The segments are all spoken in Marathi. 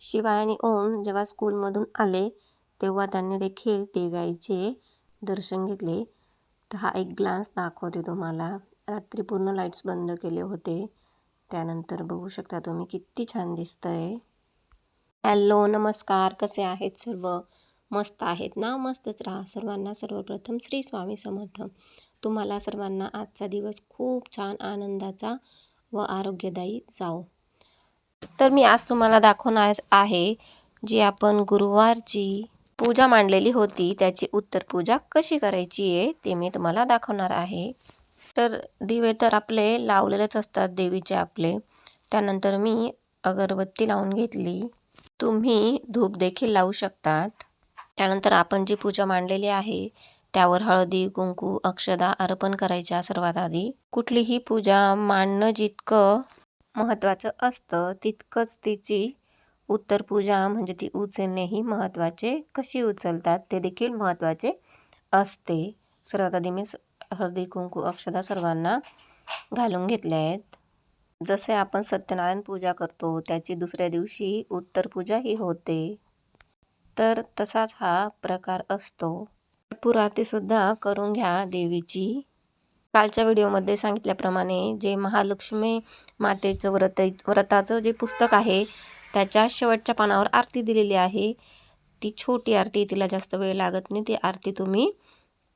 शिवाय आणि ओम जेव्हा स्कूलमधून आले तेव्हा त्यांनी देखील देवी दर्शन घेतले. तर हा एक ग्लान्स दाखवते तुम्हाला. रात्री पूर्ण लाईट्स बंद केले होते. त्यानंतर बघू शकता तुम्ही किती छान दिसतंय. हॅलो नमस्कार. कसे आहेत सर्व? मस्त आहेत ना? मस्तच राहा. सर्वांना सर्वप्रथम श्री स्वामी समर्थ. तुम्हाला सर्वांना आजचा दिवस खूप छान आनंदाचा व आरोग्यदायी जाओ तर मी आज तुम्हाला दाखवणार आहे जी आपण गुरुवारची पूजा मांडलेली होती त्याची उत्तर पूजा कशी करायची आहे ते मी तुम्हाला दाखवणार आहे. तर दिवे तर आपले लावलेलेच असतात देवीचे आपले. त्यानंतर मी अगरबत्ती लावून घेतली. तुम्ही धूप देखील लावू शकतात. त्यानंतर आपण जी पूजा मांडलेली आहे त्यावर हळदी कुंकू अक्षदा अर्पण करायच्या सर्वात आधी. कुठलीही पूजा मांडणं जितकं महत्त्वाचं असतं. तितकंच तिची उत्तर पूजा म्हणजे ती उचलणेही महत्त्वाचे. कशी उचलतात ते देखील महत्त्वाचे असते. सर्वात आधी मी हळदी कुंकू अक्षदा सर्वांना घालून घेतल्या आहेत. जसे आपण सत्यनारायण पूजा करतो त्याची दुसऱ्या दिवशी उत्तर पूजा ही होते. तर तसाच हा प्रकार असतो. भरपूर आरतीसुद्धा करून घ्या देवीची. कालच्या व्हिडिओमध्ये सांगितल्याप्रमाणे जे महालक्ष्मी मातेचं व्रत व्रताचं जे पुस्तक आहे त्याच्या शेवटच्या पानावर आरती दिलेली आहे. ती छोटी आरती तिला जास्त वेळ लागत नाही. ती आरती तुम्ही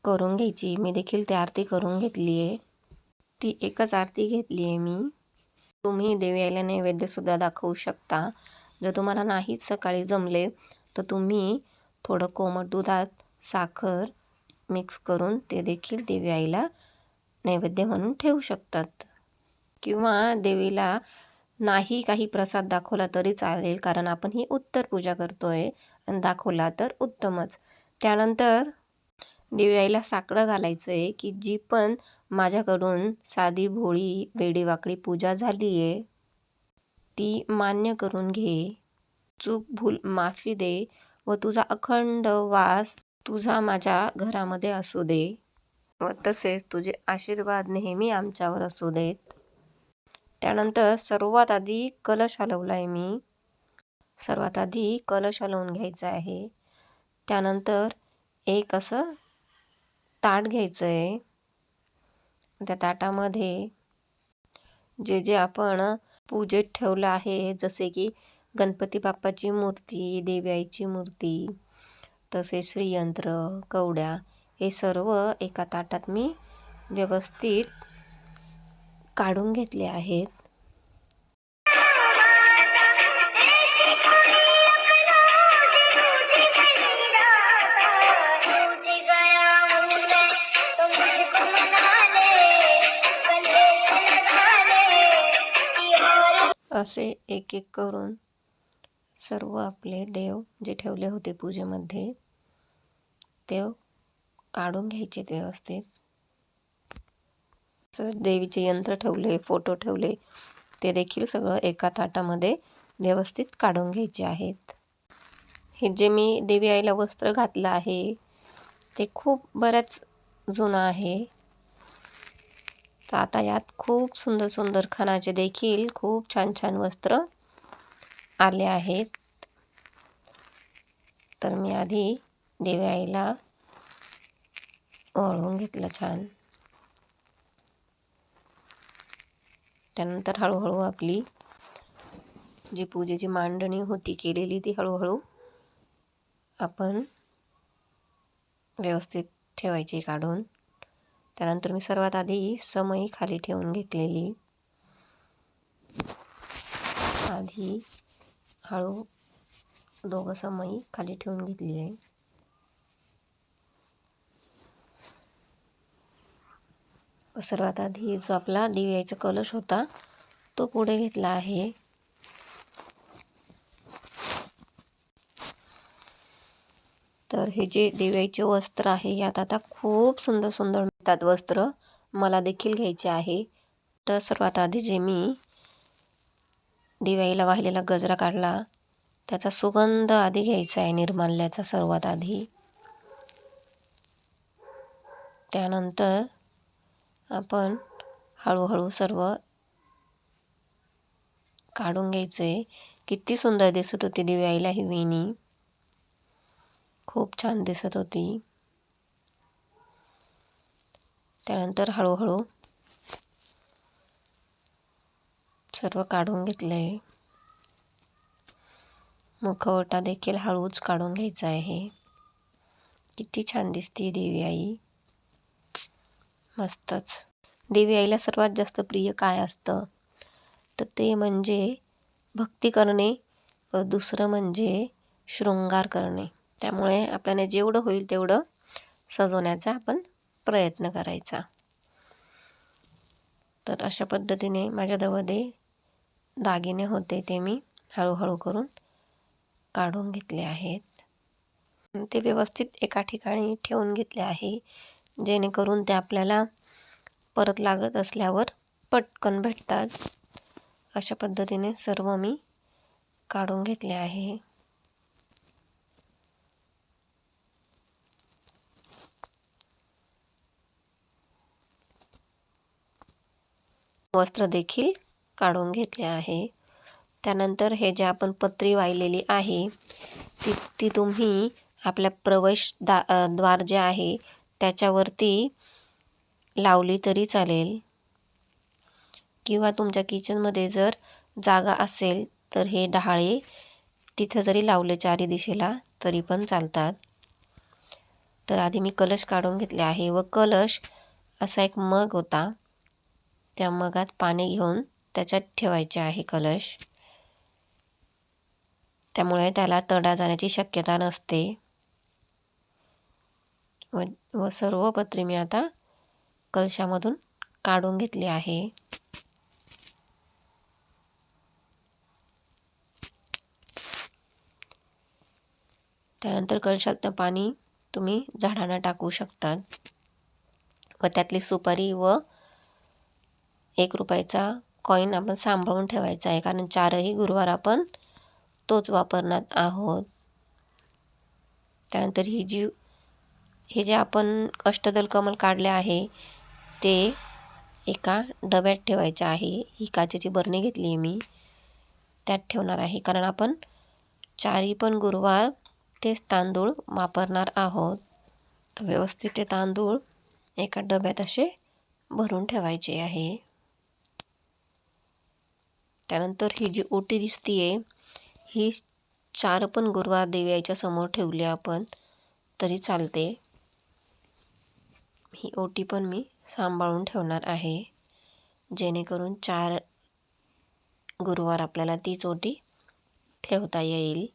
करून घ्यायची. मी देखील ती आरती करून घेतली आहे. ती एकच आरती घेतली आहे मी. तुम्ही देवी आईला नैवेद्यसुद्धा दाखवू शकता. जर तुम्हाला नाहीच सकाळी जमले तर तुम्ही थोडं कोमट दुधात साखर मिक्स करून ते देखील देवी आईला नैवेद्य म्हणून ठेवू शकतात. किंवा देवीला नाही काही प्रसाद दाखवला तरी चालेल कारण आपण ही उत्तर पूजा करतो आहे आणि दाखवला तर उत्तमच. त्यानंतर दिव्याईला साकडं घालायचं आहे की जी पण माझ्याकडून साधी भोळी वेडीवाकडी पूजा झाली आहे ती मान्य करून घे. चूक भूल माफी दे व तुझा अखंड वास तुझा माझ्या घरामध्ये असू दे. व तसेच तुझे आशीर्वाद नेहमी आमच्यावर असू देत. त्यानंतर सर्वात आधी कलश हलवला आहे मी. सर्वात आधी कलश हलवून घ्यायचा आहे. त्यानंतर एक असं ताट घ्यायचं आहे. त्या ताटामध्ये जे जे आपण पूजेत ठेवलं आहे जसे की गणपती बाप्पाची मूर्ती देवी आईची मूर्ती तसेच श्रीयंत्र कवड्या हे सर्व एका ताटात मी व्यवस्थित काढून घेतले आहेत. असे एक एक करून सर्व आपले देव जे ठेवले होते पूजेमध्ये ते काढून घ्यायचे व्यवस्थित. देवीचे यंत्र ठेवले फोटो ठेवले ते देखील सगळं एका ताटामध्ये व्यवस्थित काढून घ्यायचे आहेत. हे जे मी देवी आईला वस्त्र घातलं आहे ते खूप बऱ्याच जुनं आहे. तर आता यात खूप सुंदर सुंदर खणाचे देखील खूप छान छान वस्त्र आले आहेत. तर मी आधी देवी आईला ओळून घेतलं छान. त्यानंतर हळूहळू आपली जी पूजेची मांडणी होती केलेली ती हळूहळू आपण व्यवस्थित ठेवायची काढून त्यानंतर मी सर्वात आधी समई खाली ठेवून घेतलेली. आधी हळू दोघं समई खाली ठेवून घेतली आहे. सर्वात आधी जो आपला दिव्याचा कलश होता तो पुढे घेतला आहे. तर हे जे दिव्याचे वस्त्र आहे यात आता खूप सुंदर सुंदर मिळतात वस्त्र मला देखील घ्यायचे आहे. तर सर्वात आधी जे मी दिव्याईला वाहिलेला गजरा काढला त्याचा सुगंध आधी घ्यायचा आहे निर्माल्याचा सर्वात आधी. त्यानंतर आपण हळूहळू सर्व काढून घ्यायचं. आहे किती सुंदर दिसत होती दिव्या आईला ही वेणी. खूप छान दिसत होती. त्यानंतर हळूहळू सर्व काढून घेतले. मुखवटा देखील हळूच काढून घ्यायचा आहे. किती छान दिसते देवी आई मस्तच देवी आईला सर्वात जास्त प्रिय काय असतं? तर ते म्हणजे भक्ती करणे दुसरं म्हणजे शृंगार करणे. त्यामुळे आपल्याला जेवढं होईल तेवढं सजवण्याचा आपण प्रयत्न करायचा. तर अशा पद्धतीने माझ्याजवळ ते दागिने होते ते मी हळूहळू करून काढून घेतले आहेत. ते व्यवस्थित एका ठिकाणी ठेवून घेतले आहे. जेणेकरून ते आपल्याला परत लागत असल्यावर पटकन भेटतात. अशा पद्धतीने सर्व मी काढून घेतले आहे. वस्त्र देखील काढून घेतले आहे. त्यानंतर हे जे आपण पत्री वाहिलेली आहे ती ती तुम्ही आपल्या प्रवेश दा द्वार जे आहे त्याच्यावरती लावली तरी चालेल. किंवा तुमच्या किचनमध्ये जर जागा असेल तर हे डहाळे तिथं जरी लावले चारी दिशेला तरी पण चालतात. तर आधी मी कलश काढून घेतले आहे व कलश असा एक मग होता. त्या मगात पाणी घेऊन त्याच्यात ठेवायचे आहे कलश. त्यामुळे त्याला तडा जाण्याची शक्यता नसते. व व सर्व पत्री मी आता कलशामधून काढून घेतली आहे. त्यानंतर कलशातनं पाणी तुम्ही झाडांना टाकू शकतात. व त्यातली सुपारी व एक रुपयाचा कॉईन आपण सांभाळून ठेवायचा आहे. कारण चारही गुरुवार आपण तोच वापरणार आहोत. त्यानंतर ही जी हे जे आपण अष्टदल कमल काढले आहे ते एका डब्यात ठेवायचे आहे. ही काचेची बरणी घेतली आहे मी. त्यात ठेवणार आहे. कारण आपण चारी पण गुरुवार तेच तांदूळ वापरणार आहोत. तर व्यवस्थित ते तांदूळ एका डब्यात असे भरून ठेवायचे आहे. त्यानंतर ही जी ओटी दिसती आहे ही चार पण गुरुवार देवी समोर ठेवली आपण. तरी चालते. ही ओटी पण मी सांभाळून ठेवणार आहे. जेणेकरून चार गुरुवार आपल्याला तीच ओटी ठेवता येईल.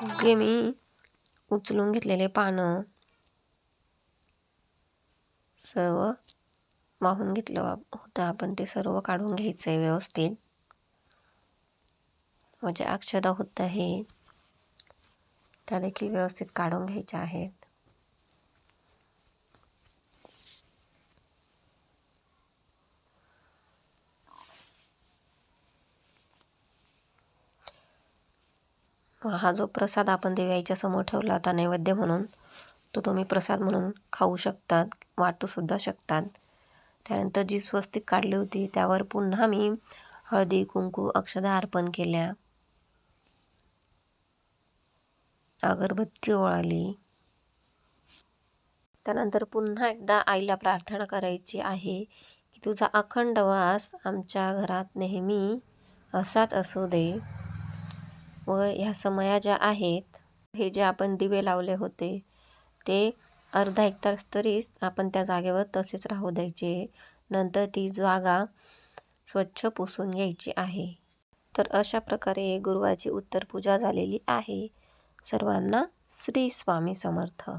सगळे मी उचलून घेतलेले पानं. सर्व वाहून घेतलं होतं आपण. ते सर्व काढून घ्यायचं आहे व्यवस्थित. म्हणजे अक्षदा होत आहे. त्या देखील व्यवस्थित काढून घ्यायच्या आहेत. हा जो प्रसाद आपण देवाईच्या समोर ठेवला होता नैवेद्य म्हणून तो तुम्ही प्रसाद म्हणून खाऊ शकतात वाटूसुद्धा शकतात. त्यानंतर जी स्वस्तिक काढली होती त्यावर पुन्हा मी हळदी कुंकू अक्षदा अर्पण केल्या. अगरबत्ती ओळाली. त्यानंतर पुन्हा एकदा आईला प्रार्थना करायची आहे की तुझा अखंड वास आमच्या घरात नेहमी असाच असू दे. व ह्या समया ज्या आहेत हे जे आपण दिवे लावले होते ते अर्धा एक तास तरीच आपण त्या जागेवर तसेच राहू द्यायचे. नंतर ती जागा स्वच्छ पुसून घ्यायची आहे. तर अशा प्रकारे गुरुवारची उत्तर पूजा झालेली आहे. सर्वांना श्री स्वामी समर्थ.